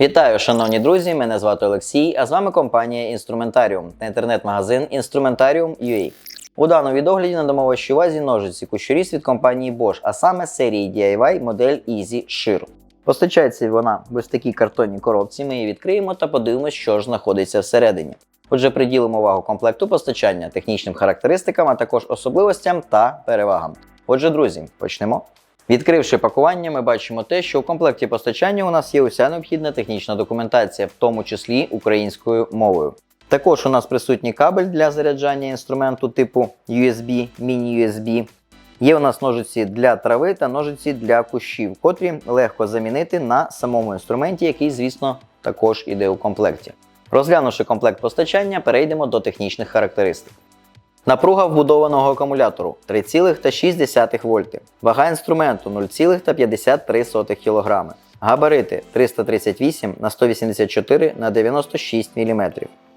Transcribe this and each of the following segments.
Вітаю, шановні друзі! Мене звати Олексій, а з вами компанія Інструментаріум та інтернет-магазин Instrumentarium.ua. У даному відогляді надамо вашій увазі ножиці кущуріс від компанії Bosch, а саме серії DIY модель Easy Shear. Постачається вона в ось такій картонній коробці. Ми її відкриємо та подивимося, що ж знаходиться всередині. Отже, приділимо увагу комплекту постачання, технічним характеристикам, а також особливостям та перевагам. Отже, друзі, почнемо. Відкривши пакування, ми бачимо те, що у комплекті постачання у нас є уся необхідна технічна документація, в тому числі українською мовою. Також у нас присутній кабель для заряджання інструменту типу USB, міні-USB. Є у нас ножиці для трави та ножиці для кущів, котрі легко замінити на самому інструменті, який, звісно, також іде у комплекті. Розглянувши комплект постачання, перейдемо до технічних характеристик. Напруга вбудованого акумулятору 3,6 вольти. Вага інструменту 0,53 кг. Габарити 338 на 184 на 96 мм.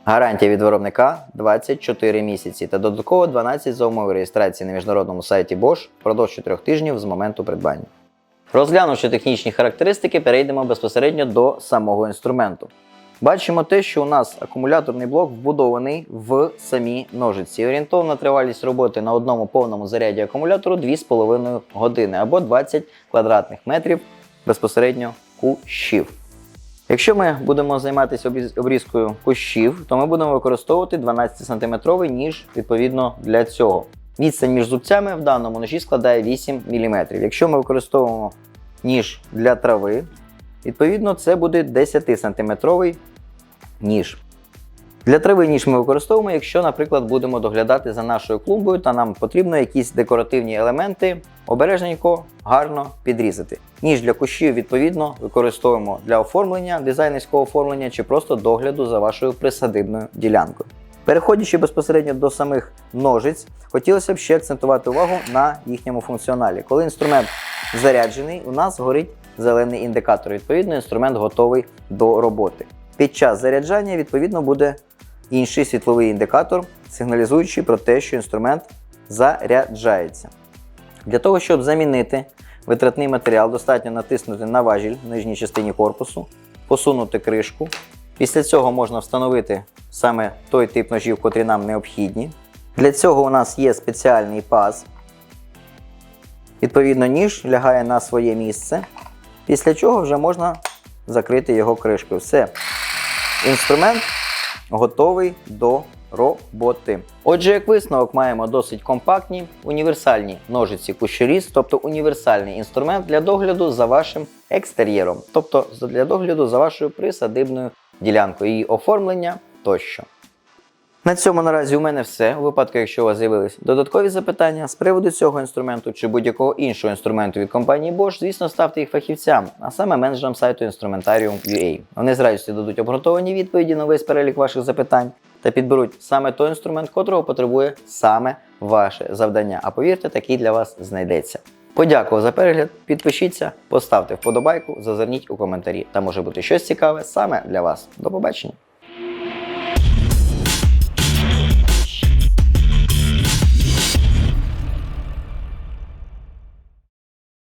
Гарантія від виробника 24 місяці та додатково 12 за умови реєстрації на міжнародному сайті Bosch впродовж 4 тижнів з моменту придбання. Розглянувши технічні характеристики, перейдемо безпосередньо до самого інструменту. Бачимо те, що у нас акумуляторний блок вбудований в самі ножиці. Орієнтовна тривалість роботи на одному повному заряді акумулятору 2,5 години або 20 квадратних метрів безпосередньо кущів. Якщо ми будемо займатися обрізкою кущів, то ми будемо використовувати 12-сантиметровий ніж відповідно для цього. Відстань між зубцями в даному ножі складає 8 мм. Якщо ми використовуємо ніж для трави, відповідно це буде 10-сантиметровий ніж. Для трави ніж ми використовуємо, якщо, наприклад, будемо доглядати за нашою клумбою та нам потрібно якісь декоративні елементи обережненько, гарно підрізати. Ніж для кущів, відповідно, використовуємо для оформлення, дизайнерського оформлення чи просто догляду за вашою присадибною ділянкою. Переходячи безпосередньо до самих ножиць, хотілося б ще акцентувати увагу на їхньому функціоналі. Коли інструмент заряджений, у нас горить зелений індикатор. Відповідно, інструмент готовий до роботи. Під час заряджання, відповідно, буде інший світловий індикатор, сигналізуючий про те, що інструмент заряджається. Для того, щоб замінити витратний матеріал, достатньо натиснути на важіль в нижній частині корпусу, посунути кришку. Після цього можна встановити саме той тип ножів, котрі нам необхідні. Для цього у нас є спеціальний паз. Відповідно, ніж лягає на своє місце, після чого вже можна закрити його кришкою. Все. Інструмент готовий до роботи. Отже, як висновок, маємо досить компактні, універсальні ножиці кущоріз, тобто універсальний інструмент для догляду за вашим екстер'єром, тобто для догляду за вашою присадибною ділянкою, її оформлення тощо. На цьому наразі у мене все. У випадку, якщо у вас з'явились додаткові запитання з приводу цього інструменту чи будь-якого іншого інструменту від компанії Bosch, звісно, ставте їх фахівцям, а саме менеджерам сайту Instrumentarium.ua. Вони з радістю дадуть обґрунтовані відповіді на весь перелік ваших запитань та підберуть саме той інструмент, котрого потребує саме ваше завдання. А повірте, такий для вас знайдеться. Подякував за перегляд, підпишіться, поставте вподобайку, зазирніть у коментарі. Та може бути щось цікаве саме для вас. До побачення!